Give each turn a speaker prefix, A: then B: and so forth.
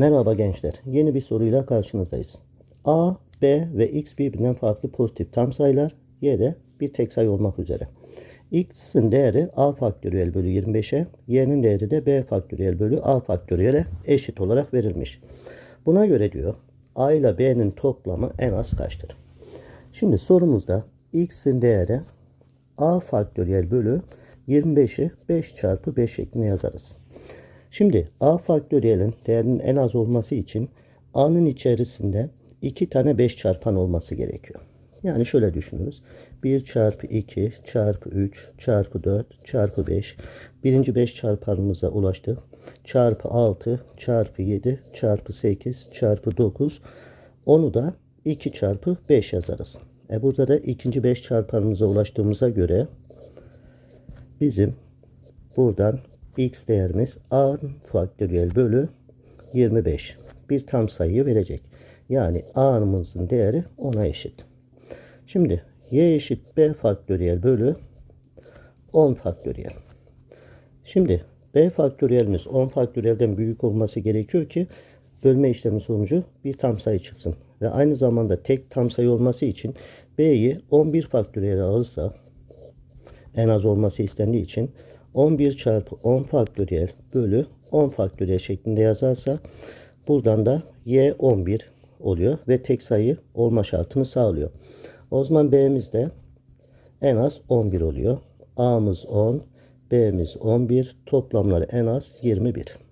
A: Merhaba gençler. Yeni bir soruyla karşınızdayız. A, B ve X birbirinden farklı pozitif tam sayılar. Y de bir tek sayı olmak üzere. X'in değeri A faktöriyel bölü 25'e, Y'nin değeri de B faktöriyel bölü A faktöriyele eşit olarak verilmiş. Buna göre diyor A ile B'nin toplamı en az kaçtır? Şimdi sorumuzda X'in değeri A faktöriyel bölü 25'i 5 çarpı 5 şeklinde yazarız. Şimdi a faktöriyelin değerinin en az olması için a'nın içerisinde 2 tane 5 çarpan olması gerekiyor. Yani şöyle düşünürüz. 1 çarpı 2 çarpı 3 çarpı 4 çarpı 5. Birinci 5 çarpanımıza ulaştık. Çarpı 6 çarpı 7 çarpı 8 çarpı 9. Onu da 2 çarpı 5 yazarız. E burada da ikinci 5 çarpanımıza ulaştığımıza göre bizim buradan x değerimiz a faktöriyel bölü 25 bir tam sayıyı verecek. Yani a'mızın değeri 10'a eşit. Şimdi y eşit b faktöriyel bölü 10 faktöriyel. Şimdi b faktöriyelimiz 10 faktöriyelden büyük olması gerekiyor ki bölme işlemi sonucu bir tam sayı çıksın. Ve aynı zamanda tek tam sayı olması için b'yi 11 faktöriyel alırsa en az olması istendiği için 11 çarpı 10 faktöriyel bölü 10 faktöriyel şeklinde yazarsa buradan da y 11 oluyor ve tek sayı olma şartını sağlıyor. O zaman b'miz de en az 11 oluyor. a'mız 10, b'miz 11, toplamları en az 21.